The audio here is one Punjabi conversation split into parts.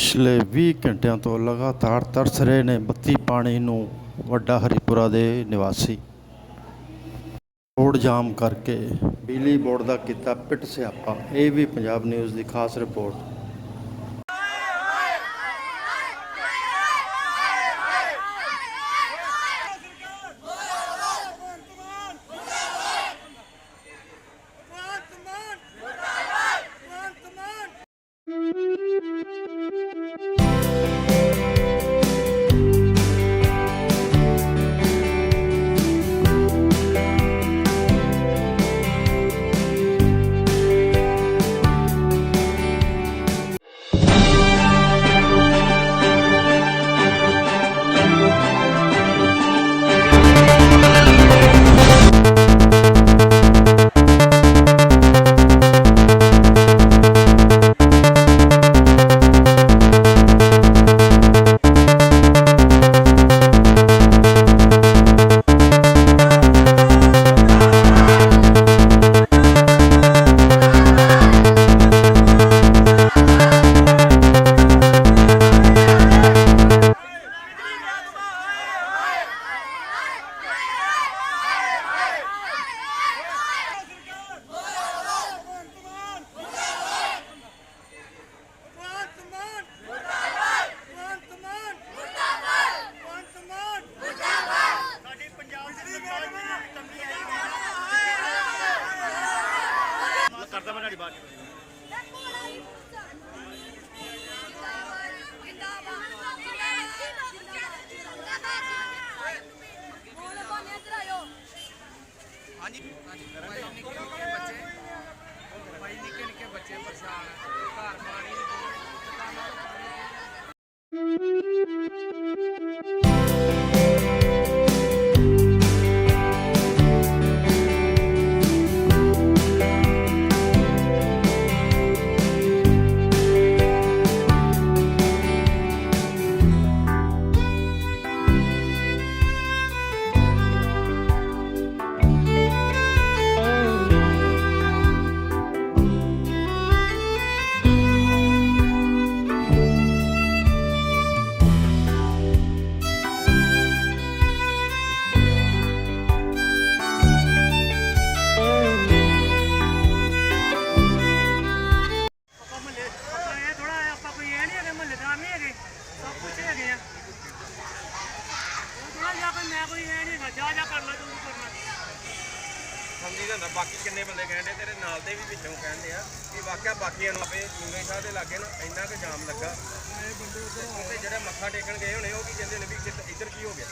ਪਿਛਲੇ 20 ਘੰਟਿਆਂ ਤੋਂ ਲਗਾਤਾਰ ਤਰਸ ਰਹੇ ਨੇ ਬੱਤੀ ਪਾਣੀ ਨੂੰ ਵੱਡਾ ਹਰੀਪੁਰਾ ਦੇ ਨਿਵਾਸੀ। ਰੋਡ ਜਾਮ ਕਰਕੇ ਬਿਜਲੀ ਬੋਰਡ ਦਾ ਕੀਤਾ ਪਿੱਟ ਸਿਆਪਾ। ਇਹ ਵੀ ਪੰਜਾਬ ਨਿਊਜ਼ ਦੀ ਖਾਸ ਰਿਪੋਰਟ। ਭਾਈ ਨਿੱਕੇ ਨਿੱਕੇ ਬੱਚੇ। ਪਰੇਸ਼ਾਨ ਘਰ ਪਾਣੀ ਦੁਕਾਨਾਂ ਕਿੰਨੇ ਬੰਦੇ ਕਹਿੰਦੇ ਤੇਰੇ ਨਾਲ ਦੇ ਵੀ ਵਿੱਚੋਂ ਕਹਿੰਦੇ ਆ ਕਿ ਵਾਕਿਆ ਬਾਕੀਆਂ ਨੂੰ ਆਪੇ ਚੁੰਗੇ ਸਾਹਿਬ ਦੇ ਲਾਗੇ ਨਾ ਇੰਨਾ ਕੁ ਜਾਮ ਲੱਗਾ। ਤੇ ਜਿਹੜੇ ਮੱਥਾ ਟੇਕਣ ਗਏ ਹੋਣੇ ਉਹ ਕੀ ਕਹਿੰਦੇ ਨੇ ਵੀ ਕਿੱਧ- ਇੱਧਰ ਕੀ ਹੋ ਗਿਆ?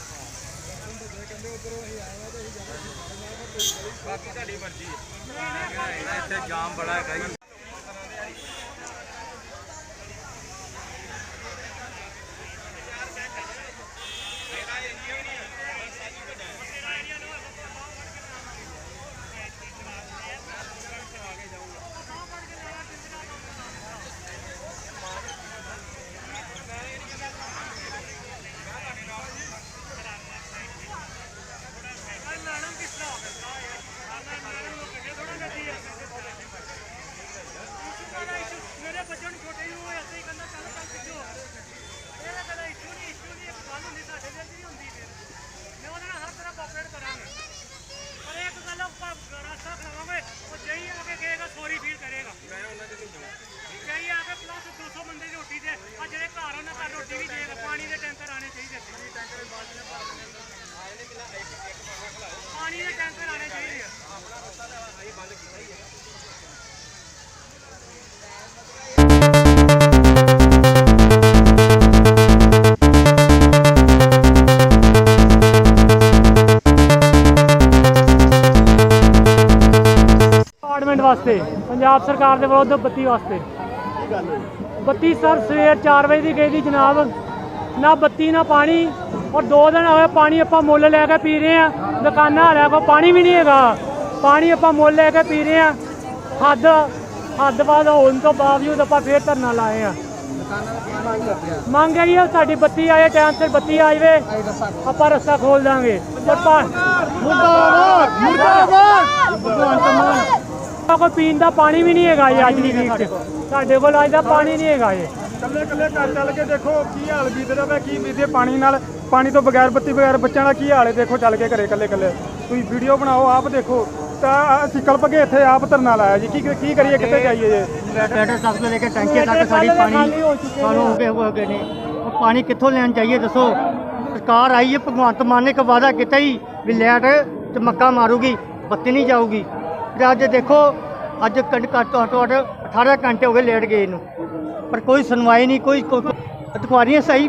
ਬਾਕੀ ਤੁਹਾਡੀ ਮਰਜ਼ੀ ਹੈ। ਇੱਥੇ ਜਾਮ ਬੜਾ ਹੈਗਾ ਜੀ। ਵਾਸਤੇ, ਪੰਜਾਬ ਸਰਕਾਰ ਦੇ ਵਿਰੁੱਧ ਬੱਤੀ ਵਾਸਤੇ। ਬੱਤੀ ਸਰ, ਸਵੇਰ 4 ਵਜੇ ਦੀ ਗਈ ਦੀ ਜਨਾਬ। ਨਾ ਬੱਤੀ, ਨਾ ਪਾਣੀ, ਔਰ ਦੋ ਦਿਨ ਹੋਏ ਪਾਣੀ ਆਪਾਂ ਮੁੱਲ ਲੈ ਕੇ ਪੀ ਰਹੇ ਆ ਦੁਕਾਨਾਂ ਵਾਲਿਆਂ ਕੋਲ ਪਾਣੀ ਵੀ ਨਹੀਂ ਹੈਗਾ। ਪਾਣੀ ਆਪਾਂ ਮੁੱਲ ਲੈ ਕੇ ਪੀ ਰਹੇ ਆ ਹੱਦ ਹੱਦ ਬਾਅਦ ਹੋਣ ਤੋਂ ਬਾਵਜੂਦ ਆਪਾਂ ਫੇਰ ਧਰਨਾ ਲਾਏ ਆ ਮੰਗ ਹੈ ਇਹ ਸਾਡੀ ਬੱਤੀ ਆਏ, ਟਾਈਮ ਸਿਰ ਬੱਤੀ ਆ ਜਾਵੇ। ਆਪਾਂ ਰਸਤਾ ਖੋਲ ਦਾਂਗੇ। ਮੁਰਦਾਬਾਦ ਮੁਰਦਾਬਾਦ ਭਗਵੰਤ ਮਾਨ ਕੋਈ ਪੀਣ ਦਾ ਪਾਣੀ ਵੀ ਨਹੀਂ ਹੈਗਾ ਜੀ ਅੱਜ ਦੀ ਵੀਕ 'ਚ। ਸਾਡੇ ਕੋਲ ਅੱਜ ਦਾ ਪਾਣੀ ਨਹੀਂ ਹੈਗਾ ਜੀ। ਕੱਲੇ ਕੱਲੇ ਘਰ ਚੱਲ ਕੇ ਦੇਖੋ ਕੀ ਹਾਲ ਬੀਤਦਾ ਪਿਆ ਕੀ ਬੀਤੇ ਪਾਣੀ ਨਾਲ। ਪਾਣੀ ਤੋਂ ਬਗੈਰ ਬੱਤੀ ਬਗੈਰ ਬੱਚਿਆਂ ਦਾ ਕੀ ਹਾਲ ਹੈ ਦੇਖੋ ਚੱਲ ਕੇ ਘਰੇ ਕੱਲੇ ਕੱਲੇ ਤੁਸੀਂ ਵੀਡੀਓ ਬਣਾਓ ਆਪ ਦੇਖੋ। ਤਾਂ ਅਸੀਂ ਕਲਪ ਕੇ ਇੱਥੇ ਆਪ ਧਰਨਾ ਲਾਇਆ ਜੀ। ਕੀ ਕੀ ਕਰੀਏ ਕਿੱਥੇ ਜਾਈਏ ਜੀ? ਬੈਟਰ ਤੱਕ ਤੋਂ ਲੈ ਕੇ ਟੈਂਕੀਆਂ ਤੱਕ ਸਾਡੀ ਪਾਣੀ ਸਾਨੂੰ ਹੋ ਗਏ ਹੋ ਗਏ ਨੇ। ਉਹ ਪਾਣੀ ਕਿੱਥੋਂ ਲੈਣ ਚਾਹੀਏ ਦੱਸੋ? ਸਰਕਾਰ ਆਈ ਹੈ ਭਗਵੰਤ ਮਾਨ ਨੇ ਇੱਕ ਵਾਅਦਾ ਕੀਤਾ ਹੀ ਵੀ ਲੈਟ ਚਮੱਕਾ ਮਾਰੂਗੀ ਬੱਤੀ ਨਹੀਂ ਜਾਊਗੀ। ਤੇ ਅੱਜ ਦੇਖੋ ਅੱਜ ਘੱਟ ਘੱਟ ਤੋਂ ਘੱਟ 18 ਘੰਟੇ ਹੋ ਗਏ ਲੈਟ ਗਏ ਨੂੰ। ਪਰ ਕੋਈ ਸੁਣਵਾਈ ਨਹੀਂ ਕੋਈ ਅਧਿਕਾਰੀਆਂ ਸਹੀ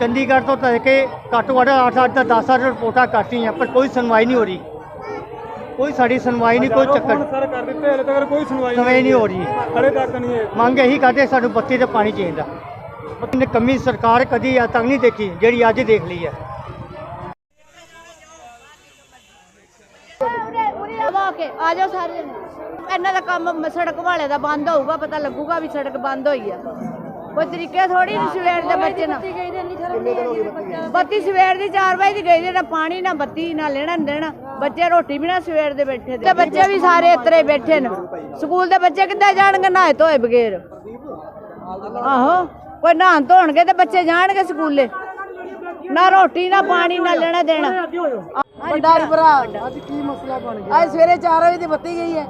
ਚੰਡੀਗੜ੍ਹ ਤੋਂ ਲੈ ਕੇ ਘੱਟੋ ਘੱਟ 8-8 10 ਰਿਪੋਰਟਾਂ ਕਰਤੀਆਂ ਪਰ ਕੋਈ ਸੁਣਵਾਈ ਨਹੀਂ ਹੋ ਰਹੀ। ਕੋਈ ਸਾਡੀ ਸੁਣਵਾਈ ਨਹੀਂ ਕੋਈ ਚੱਕਰ ਸਰ ਕਰ ਦਿੱਤੇ ਹਲੇ ਤੱਕ ਕੋਈ ਸੁਣਵਾਈ ਨਹੀਂ ਹੋ ਰਹੀ। ਹਲੇ ਤੱਕ ਨਹੀਂ ਹੈ ਮੰਗ ਇਹੀ ਕਰਦੇ ਸਾਨੂੰ ਬੱਤੀ ਤੇ ਪਾਣੀ ਚਾਹੀਦਾ। ਕਮੀ ਸਰਕਾਰ ਕਦੀ ਅੱਜ ਤੱਕ ਨਹੀਂ ਦੇਖੀ ਜਿਹੜੀ ਅੱਜ ਦੇਖ ਲਈ ਹੈ। ਆਵਾ ਕੇ ਆ ਜਾਓ ਸਾਰੇ ਜਣੇ। ਇਹਨਾਂ ਦਾ ਕੰਮ ਸੜਕ ਵਾਲੇ ਦਾ ਬੰਦ ਹੋਊਗਾ ਪਤਾ ਲੱਗੂਗਾ ਵੀ ਸੜਕ ਬੰਦ ਹੋਈ ਆ। ਕੋਈ ਤਰੀਕੇ ਥੋੜੀ ਨਹੀਂ ਸਵੇਰ ਦੇ ਬੱਚੇ ਨਾਲ। ਬੱਤੀ ਸਵੇਰ ਦੀ 4 ਵਜੇ ਦੀ ਗਈ ਜੇ ਨਾ ਪਾਣੀ ਨਾ ਬੱਤੀ ਨਾ ਲੈਣਾ ਦੇਣਾ। ਬੱਚੇ ਰੋਟੀ ਵੀ ਨਾ ਸਵੇਰ ਦੇ ਬੈਠੇ ਤੇ ਬੱਚੇ ਵੀ ਸਾਰੇ ਇਤਰੇ ਬੈਠੇ ਨੇ। ਸਕੂਲ ਦੇ ਬੱਚੇ ਕਿੱਦਾਂ ਜਾਣਗੇ ਨਹਾਏ ਧੋਏ ਬਗੈਰ? ਆਹੋ ਕੋਈ ਨਹਾਣ ਧੋਣਗੇ ਤੇ ਬੱਚੇ ਜਾਣਗੇ ਸਕੂਲੇ। ਨਾ ਰੋਟੀ ਨਾ ਪਾਣੀ ਨਾ ਲੈਣਾ ਦੇਣਾ। ਭੰਡਾਰੀ ਭਰਾ। ਅੱਜ ਕੀ ਮਸਲਾ ਬਣ ਗਿਆ? ਅੱਜ ਸਵੇਰੇ 4 ਵਜੇ ਦੀ ਬੱਤੀ ਗਈ ਹੈ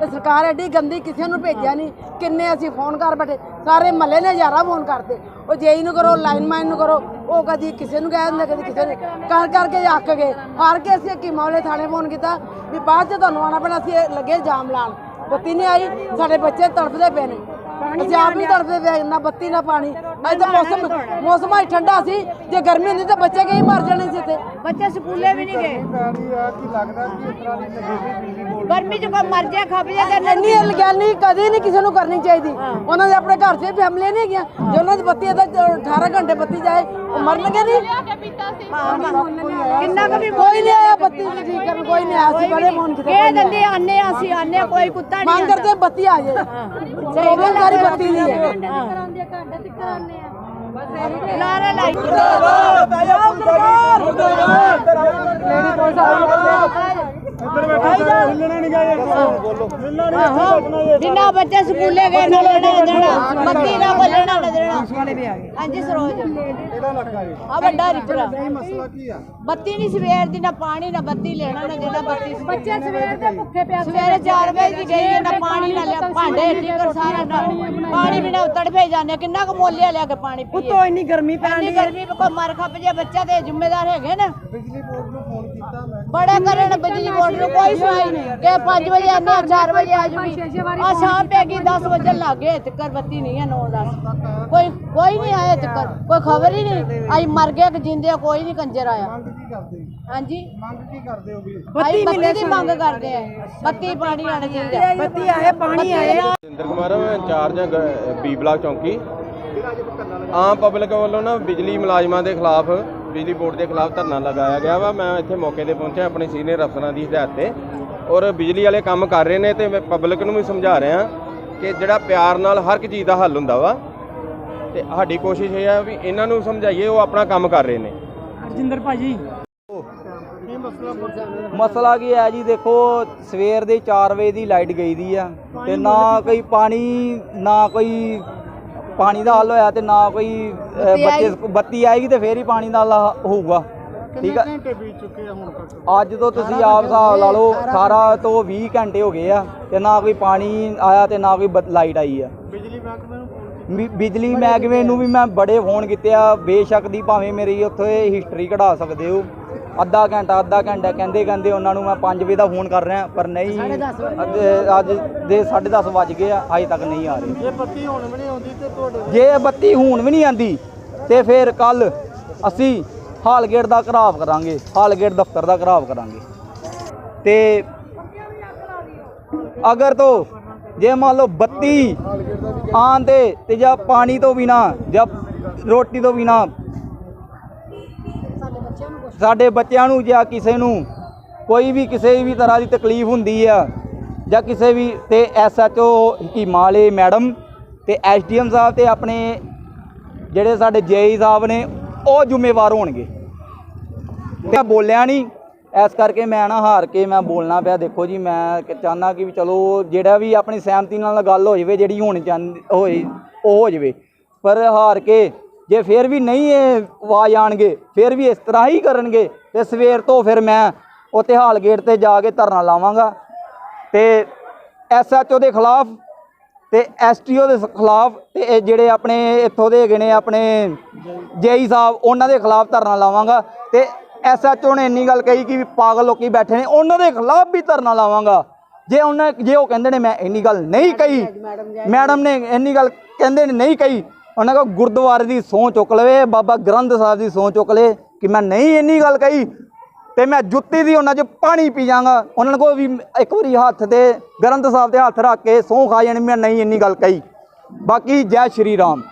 ਤੇ ਸਰਕਾਰ ਐਡੀ ਗੰਦੀ ਕਿਸੇ ਨੂੰ ਭੇਜਿਆ ਨਹੀਂ। ਕਿੰਨੇ ਅਸੀਂ ਫੋਨ ਕਰ ਬੈਠੇ ਸਾਰੇ ਮਹੱਲੇ ਨੇ ਹਜ਼ਾਰਾਂ ਫੋਨ ਕਰਦੇ ਉਹ ਜੇਈ ਨੂੰ ਕਰੋ ਲਾਈਨਮੈਨ ਨੂੰ ਕਰੋ ਉਹ ਕਦੀ ਕਿਸੇ ਨੂੰ ਕਹਿ ਦਿੰਦੇ ਕਦੀ ਕਿਸੇ ਨੂੰ। ਕਰ ਕਰਕੇ ਅੱਕ ਗਏ ਹਾਰ ਕੇ ਅਸੀਂ ਕੀ ਮੌਲੇ ਥਾਣੇ ਫੋਨ ਕੀਤਾ ਵੀ ਬਾਅਦ ਚ ਤੁਹਾਨੂੰ ਆਣਾ ਪੈਣਾ ਅਸੀਂ ਇਹ ਲੱਗੇ ਜਾਮ ਲਾਣ ਬੱਤੀ ਨਹੀਂ ਆਈ ਸਾਡੇ ਬੱਚੇ ਤੜਫਦੇ ਪਏ ਨੇ। ਅਸੀਂ ਆਪ ਵੀ ਤੜਫਦੇ ਪਏ ਨਾ ਬੱਤੀ ਨਾ ਪਾਣੀ। ਅੱਜ ਤਾਂ ਮੌਸਮ ਮੌਸਮ ਅੱਜ ਠੰਡਾ ਸੀ ਜੇ ਗਰਮੀ ਹੁੰਦੀ ਤਾਂ ਬੱਚੇ ਕਈ ਮਰ ਜਾਣੇ ਸੀ ਇੱਥੇ। ਬੱਚੇ ਸਕੂਲੇ ਵੀ ਨਹੀਂ ਗਏ। ਕੀ ਲੱਗਦਾ ਕਿ ਇਸ ਤਰ੍ਹਾਂ ਦੀ ਨਗੇਲੀ ਬਿਜਲੀ ਗਰਮੀ ਚ ਕੋਈ ਮਰ ਜਾ ਖੱਪ ਜਾ ਤੇ ਇੰਨੀ ਅਣਗਹਿਲੀ ਕਦੀ ਨਹੀਂ ਕਿਸੇ ਨੂੰ ਕਰਨੀ ਚਾਹੀਦੀ। ਉਹਨਾਂ ਦੇ ਆਪਣੇ ਘਰ 'ਚ ਫੈਮਲੀਆਂ ਨਹੀਂ ਹੈਗੀਆਂ। ਜੇ ਉਹਨਾਂ ਦੀ ਬੱਤੀ ਇਹਦਾ 18 ਘੰਟੇ ਬੱਤੀ ਜਾਏ ਉਹ ਮਰਨਗੇ ਨਹੀਂ। ਕਿੰਨਾ ਕੁ ਵੀ ਕੋਈ ਨਹੀਂ ਆਇਆ ਬੱਤੀ ਦੀ ਠੀਕ ਕਰਨ ਕੋਈ ਨਹੀਂ ਆਇਆ ਸੀ ਬੜੇ ਫੋਨ ਕੀਤੇ ਕਹਿ ਦਿੰਦੇ ਆਨੇ ਆ, ਅਸੀਂ ਆਨੇ ਆ, ਕੋਈ ਕੁੱਤਾ ਨਹੀਂ ਮੰਗ ਕਰਦੇ ਬੱਤੀ ਆ ਜਾਏ। ਪ੍ਰੋਬਲਮ ਸਾਰੀ ਬੱਤੀ ਦੀ ਹੈ। ਲਾਰੇ ਲਾਈ। ਇੱਧਰ ਬੈਠੇ ਸਾਰੇ ਹਿੱਲਣਾ ਨਹੀਂ। ਗਏ ਹਿੱਲਣਾ ਨਹੀਂ ਆਹੋ ਜਿੰਨਾ ਬੱਚੇ ਸਕੂਲੇ ਗਏ ਨਾ ਲੈਣਾ ਨਾ ਦੇਣਾ ਬੱਤੀ ਨਾ ਕੋਈ ਲੈਣਾ ਨਾ ਦੇਣਾ ਹਾਂਜੀ ਸਰੋਜ। ਕਿਹੜਾ ਲੱਗਾ ਜੀ ਆ ਵੱਡਾ ਰਿਪਰਾ। ਮਸਲਾ ਕੀ ਆ? ਬੱਤੀ ਨਹੀਂ ਸਵੇਰ ਦੀ ਨਾ ਪਾਣੀ ਨਾ ਬੱਤੀ ਲੈਣਾ ਨਾ ਦੇਣਾ ਬੱਤੀ ਬੱਚੇ ਸਵੇਰ ਦੇ ਭੁੱਖੇ ਪਿਆਸੇ ਸਵੇਰੇ 4 ਵਜੇ ਦੀ ਗਈ ਹੈ, ਨਾ ਪਾਣੀ ਨਾ ਲਿਆ ਭਾਂਡੇ ਟਿਕਰ ਸਾਰਾ ਨਾ। ਪਾਣੀ ਬਿਨਾ ਤੜਫੇ ਜਾਂਦੇ ਕਿੰਨਾ ਕੁ ਮੋਲਿਆ ਲਿਆ ਕੇ ਪਾਣੀ ਪੀਏ। ਉੱਤੋਂ ਇੰਨੀ ਗਰਮੀ ਪੈਂਦੀ ਇੰਨੀ ਗਰਮੀ ਵਿੱਚ ਕੋਈ ਮਰ ਖੱਪ ਜੇ ਬੱਚਾ ਤੇ ਜ਼ਿੰਮੇਦਾਰ ਹੈਗੇ ਨਾ। ਬਿਜਲੀ ਬੋਰਡ ਨੂੰ ਫੋਨ ਕੀਤਾ ਮੈਂ। ਬੜੇ ਕਰਨ ਬਿਜਲੀ ਬੋਰਡ ਨੂੰ ਕੋਈ ਸੁਣਾਈ ਨਹੀਂ। ਕਿ 5 ਵਜੇ ਆਨੇ 4 ਵਜੇ ਆ ਜੂਗੀ। ਆ ਸ਼ਾਮ ਪੈ ਗਈ 10 ਵਜੇ ਲੱਗੇ ਤਿੱਕਰ ਬੱਤੀ ਨਹੀਂ ਹੈ 9 10 ਕੋਈ ਕੋਈ ਨਹੀਂ ਆਇਆ ਤਿੱਕਰ। ਕੋਈ ਖਬਰ ਹੀ ਨਹੀਂ। ਆਈ ਮਰ ਗਿਆ ਕਿ ਜਿੰਦੇ ਆ, ਕੋਈ ਨਹੀਂ ਕੰਜਰ ਆਇਆ। ਹਾਂਜੀ? ਮੰਗ ਕੀ ਕਰਦੇ ਹੋ ਵੀ? ਬੱਤੀ ਬੱਤੀ ਦੀ ਮੰਗ ਕਰਦੇ ਆ। ਬੱਤੀ ਪਾਣੀ ਆਣਾ ਚਾਹੀਦਾ ਬੱਤੀ ਆਏ ਪਾਣੀ ਆਏ। ਇੰਦਰ ਕੁਮਾਰ ਮੈਂ ਇੰਚਾਰਜ ਗ- ਬੀ ਬਲਾਕ ਚੌਂਕੀ। ਆਮ ਪਬਲਿਕ ਵੱਲੋਂ ਨਾ ਬਿਜਲੀ ਮੁਲਾਜ਼ਮਾਂ ਦੇ ਖਿਲਾਫ ਬਿਜਲੀ ਬੋਰਡ ਦੇ ਖਿਲਾਫ ਧਰਨਾ ਲਗਾਇਆ ਗਿਆ ਵਾ। ਮੈਂ ਇੱਥੇ ਮੌਕੇ ਤੇ ਪਹੁੰਚਿਆ ਆਪਣੇ ਸੀਨੀਅਰ ਅਫਸਰਾਂ ਦੀ ਹਦਾਇਤ ਤੇ। ਔਰ ਬਿਜਲੀ ਵਾਲੇ ਕੰਮ ਕਰ ਰਹੇ ਨੇ ਤੇ ਮੈਂ ਪਬਲਿਕ ਨੂੰ ਵੀ ਸਮਝਾ ਰਿਹਾ ਕਿ ਜਿਹੜਾ ਪਿਆਰ ਨਾਲ ਹਰ ਇੱਕ ਚੀਜ਼ ਦਾ ਹੱਲ ਹੁੰਦਾ ਵਾ। ਤੇ ਸਾਡੀ ਕੋਸ਼ਿਸ਼ ਇਹ ਹੈ ਵੀ ਇਹਨਾਂ ਨੂੰ ਸਮਝਾਈਏ ਉਹ ਆਪਣਾ ਕੰਮ ਕਰ ਰਹੇ ਨੇ। ਰਜਿੰਦਰ ਭਾਜੀ। ਮਸਲਾ ਕੀ ਹੈ ਜੀ? ਦੇਖੋ ਸਵੇਰ ਦੇ 4 ਵਜੇ ਦੀ ਲਾਈਟ ਗਈ ਦੀ ਆ। ਤੇ ਨਾ ਕੋਈ ਪਾਣੀ ਨਾ ਕੋਈ ਪਾਣੀ ਦਾ ਹੱਲ ਹੋਇਆ ਤੇ ਨਾ ਕੋਈ ਅ, ਬੱਚੇ ਬੱਤੀ ਆਏਗੀ ਤੇ ਫੇਰ ਹੀ ਪਾਣੀ ਦਾ ਹੱਲ ਹੋਊਗਾ। ਠੀਕ ਆ? ਘੰਟੇ ਬੀਤ ਚੁੱਕੇ ਆ ਹੁਣ ਤੱਕ? ਅੱਜ ਤੋਂ ਤੁਸੀਂ ਆਪ ਹਿਸਾਬ ਲਾ ਲਓ 18 ਤੋਂ 20 ਘੰਟੇ ਹੋ ਗਏ ਆ ਤੇ ਨਾ ਕੋਈ ਪਾਣੀ ਆਇਆ ਤੇ ਨਾ ਕੋਈ ਲਾਈਟ ਆਈ ਆ। ਬਿਜਲੀ ਮਹਿਕਮੇ ਨੂੰ ਫੋਨ ਬਿ- ਬਿਜਲੀ ਮਹਿਕਮੇ ਨੂੰ ਵੀ ਮੈਂ ਬੜੇ ਫੋਨ ਕੀਤੇ ਆ ਬੇਸ਼ੱਕ ਦੀ ਭਾਵੇਂ ਮੇਰੀ ਉੱਥੇ ਹਿਸਟਰੀ ਕਢਾ ਸਕਦੇ ਹੋ। ਅੱਧਾ ਘੰਟਾ ਅੱਧਾ ਘੰਟਾ ਕਹਿੰਦੇ ਕਹਿੰਦੇ ਉਹਨਾਂ ਨੂੰ ਮੈਂ 5 ਵਜੇ ਦਾ ਫੋਨ ਕਰ ਰਿਹਾ ਪਰ ਨਹੀਂ ਅੱਜ- ਅੱਜ ਦੇ 10:30 ਵੱਜ ਗਏ ਆ ਅਜੇ ਤੱਕ ਨਹੀਂ ਆ ਰਹੇ। ਜੇ ਬੱਤੀ ਹੁਣ ਵੀ ਨਹੀਂ ਆਉਂਦੀ ਤੇ ਤੁਹਾਡੇ ਜੇ ਬੱਤੀ ਹੁਣ ਵੀ ਨਹੀਂ ਆਂਦੀ ਤੇ ਫਿਰ ਕੱਲ ਅਸੀਂ ਹਾਲਗੇਟ ਦਾ ਘਰਾਵ ਕਰਾਂਗੇ ਹਾਲਗੇਟ ਦਫ਼ਤਰ ਦਾ ਘਰਾਵ ਕਰਾਂਗੇ। ਤੇ ਅਗਰ ਤੋਂ ਜੇ ਮੰਨ ਲਓ ਬੱਤੀ ਆਂਦੇ ਤੇ ਜਾਂ ਪਾਣੀ ਤੋਂ ਬਿਨਾ ਜਾਂ ਰੋਟੀ ਤੋਂ ਬਿਨਾ ਸਾਡੇ ਬੱਚਿਆਂ ਨੂੰ ਜਾਂ ਕਿਸੇ ਨੂੰ ਕੋਈ ਵੀ ਕਿਸੇ ਵੀ ਤਰ੍ਹਾਂ ਦੀ ਤਕਲੀਫ ਹੁੰਦੀ ਆ ਜਾਂ ਕਿਸੇ ਵੀ ਤੇ ਐਸਐਚਓ ਹਿਮਾਲੇ ਮੈਡਮ ਤੇ ਐਸਡੀਐਮ ਸਾਹਿਬ ਤੇ ਆਪਣੇ ਜਿਹੜੇ ਸਾਡੇ ਜੇਈ ਸਾਹਿਬ ਨੇ, ਉਹ ਜ਼ਿੰਮੇਵਾਰ ਹੋਣਗੇ। ਤੇ ਮੈਂ ਬੋਲਿਆ ਨਹੀਂ ਇਸ ਕਰਕੇ ਮੈਂ ਨਾ ਹਾਰ ਕੇ ਮੈਂ ਬੋਲਣਾ ਪਿਆ। ਦੇਖੋ ਜੀ, ਮੈਂ ਕਿ ਚਾਹੁੰਦਾ ਕਿ ਵੀ ਚਲੋ ਜਿਹੜਾ ਵੀ ਆਪਣੀ ਸਹਿਮਤੀ ਨਾਲ ਗੱਲ ਹੋ ਜਾਵੇ, ਜਿਹੜੀ ਹੋਣੀ ਚਾਹੁੰਦੀ ਹੋਈ ਉਹ ਹੋ ਜਾਵੇ। ਪਰ ਹਾਰ ਕੇ ਜੇ ਫਿਰ ਵੀ ਨਹੀਂ ਇਹ ਆਵਾਜ਼ ਆਣਗੇ ਫਿਰ ਵੀ ਇਸ ਤਰ੍ਹਾਂ ਹੀ ਕਰਨਗੇ ਤੇ ਸਵੇਰ ਤੋਂ ਫਿਰ ਮੈਂ ਉੱਥੇ ਹਾਲ ਗੇਟ ਤੇ ਜਾ ਕੇ ਧਰਨਾ ਲਾਵਾਂਗਾ। ਤੇ ਐਸਐਚਓ ਦੇ ਖਿਲਾਫ ਤੇ ਐਸਟੀਓ ਦੇ ਖਿਲਾਫ ਤੇ ਇਹ ਜਿਹੜੇ ਆਪਣੇ ਇੱਥੋਂ ਦੇ ਹੈਗੇ ਨੇ ਆਪਣੇ ਜੇਈ ਸਾਹਿਬ ਉਹਨਾਂ ਦੇ ਖਿਲਾਫ ਧਰਨਾ ਲਾਵਾਂਗਾ। ਤੇ ਐਸਐਚਓ ਨੇ ਇੰਨੀ ਗੱਲ ਕਹੀ ਕਿ ਵੀ ਪਾਗਲ ਲੋਕੀ ਬੈਠੇ ਨੇ ਉਹਨਾਂ ਦੇ ਖਿਲਾਫ ਵੀ ਧਰਨਾ ਲਾਵਾਂਗਾ। ਜੇ ਉਹਨਾਂ ਜੇ ਉਹ ਕਹਿੰਦੇ ਨੇ ਮੈਂ ਇੰਨੀ ਗੱਲ ਨਹੀਂ ਕਹੀ ਮੈਡਮ ਨੇ ਇੰਨੀ ਗੱਲ ਕਹਿੰਦੇ ਨੇ ਨਹੀਂ ਕਹੀ ਉਹਨਾਂ ਕੋ ਗੁਰਦੁਆਰੇ ਦੀ ਸੌਂ ਚੁੱਕ ਲਵੇ, ਬਾਬਾ ਗ੍ਰੰਥ ਸਾਹਿਬ ਦੀ ਸੌਂ ਚੁੱਕ ਲੇ ਕਿ ਮੈਂ ਨਹੀਂ ਇੰਨੀ ਗੱਲ ਕਹੀ ਤੇ ਮੈਂ ਜੁੱਤੀ ਦੀ ਉਹਨਾਂ 'ਚ ਪਾਣੀ ਪੀ ਜਾਗਾ ਉਹਨਾਂ ਨੇ ਕੋ ਵੀ ਇੱਕ ਵਾਰੀ ਹੱਥ ਤੇ ਗ੍ਰੰਥ ਸਾਹਿਬ ਦੇ ਹੱਥ ਰੱਖ ਕੇ ਸੌਂ ਖਾ ਜਾਣੀ, ਮੈਂ ਨਹੀਂ ਇੰਨੀ ਗੱਲ ਕਹੀ। ਬਾਕੀ ਜੈ ਸ਼੍ਰੀ ਰਾਮ।